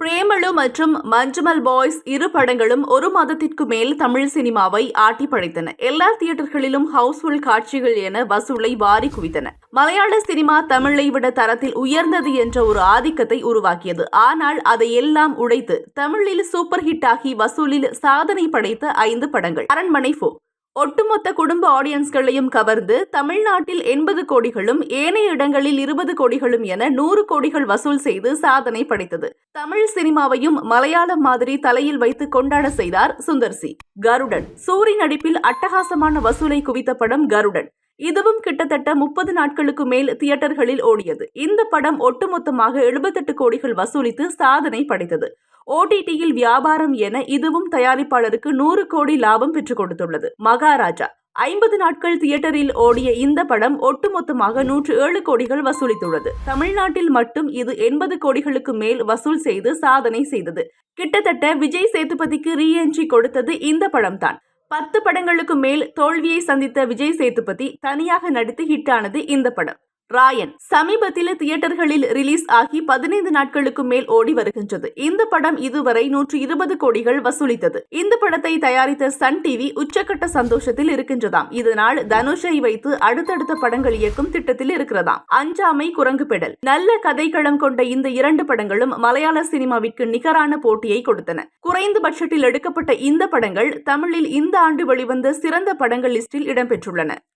பிரேமலு மற்றும் மஞ்சுமல் பாய்ஸ் இரு படங்களும் ஒரு மாதத்திற்கு மேல் தமிழ் சினிமாவை ஆட்டி படைத்தன. எல்லா தியேட்டர்களிலும் ஹவுஸ்ஃபுல் காட்சிகள் என வசூலை வாரி குவித்தன. மலையாள சினிமா தமிழை விட தரத்தில் உயர்ந்தது என்ற ஒரு ஆதிக்கத்தை உருவாக்கியது. ஆனால் அதை எல்லாம் உடைத்து தமிழில் சூப்பர் ஹிட் ஆகி வசூலில் சாதனை படைத்த ஐந்து படங்கள். அரண்மனை ஃபோ. ஒட்டுமொத்த குடும்ப ஆடியன்ஸ்களையும் கவர்ந்து தமிழ்நாட்டில் எண்பது கோடிகளும் ஏனைய இடங்களில் இருபது கோடிகளும் என நூறு கோடிகள் வசூல் செய்து சாதனை படைத்தது. தமிழ் சினிமாவையும் மலையாளம் மாதிரி தலையில் வைத்து கொண்டாட செய்தார் சுந்தர்சி. கருடன். சூரி நடிப்பில் அட்டகாசமான வசூலை குவித்த படம் கருடன். இதுவும் கிட்டத்தட்ட முப்பது நாட்களுக்கு மேல் தியேட்டர்களில் ஓடியது. இந்த படம் ஒட்டுமொத்தமாக எழுபத்தெட்டு கோடிகள் வசூலித்து சாதனை படைத்தது. ஓடிடியில் வியாபாரம் என இதுவும் தயாரிப்பாளருக்கு நூறு கோடி லாபம் பெற்றுக் கொடுத்துள்ளது. மகாராஜா ஐம்பது நாட்கள் தியேட்டரில் ஓடிய இந்த படம் ஒட்டுமொத்தமாக நூற்று ஏழு கோடிகள் வசூலித்துள்ளது. தமிழ்நாட்டில் மட்டும் இது எண்பது கோடிகளுக்கு மேல் வசூல் செய்து சாதனை செய்தது. கிட்டத்தட்ட விஜய் சேதுபதிக்கு ரீஎன்ட்ரி கொடுத்தது இந்த படம்தான். பத்து படங்களுக்கு மேல் தோல்வியை சந்தித்த விஜய் சேதுபதி தனியாக நடித்து ஹிட்டானது இந்த படம். ராயன். சமீபத்தில் தியேட்டர்களில் ரிலீஸ் ஆகி பதினைந்து நாட்களுக்கு மேல் ஓடி வருகின்றது. இந்த படம் இதுவரை நூற்று இருபது கோடிகள் வசூலித்தது. இந்த படத்தை தயாரித்த சன் டிவி உச்சக்கட்ட சந்தோஷத்தில் இருக்கின்றதாம். இதனால் தனுஷை வைத்து அடுத்தடுத்த படங்கள் இயக்கும் திட்டத்தில் இருக்கிறதாம். அஞ்சாமை குரங்கு பெடல். நல்ல கதைக்களம் கொண்ட இந்த இரண்டு படங்களும் மலையாள சினிமாவிற்கு நிகரான போட்டியை கொடுத்தன. குறைந்த பட்ஜெட்டில் எடுக்கப்பட்ட இந்த படங்கள் தமிழில் இந்த ஆண்டு வெளிவந்த சிறந்த படங்கள் லிஸ்டில் இடம்பெற்றுள்ளன.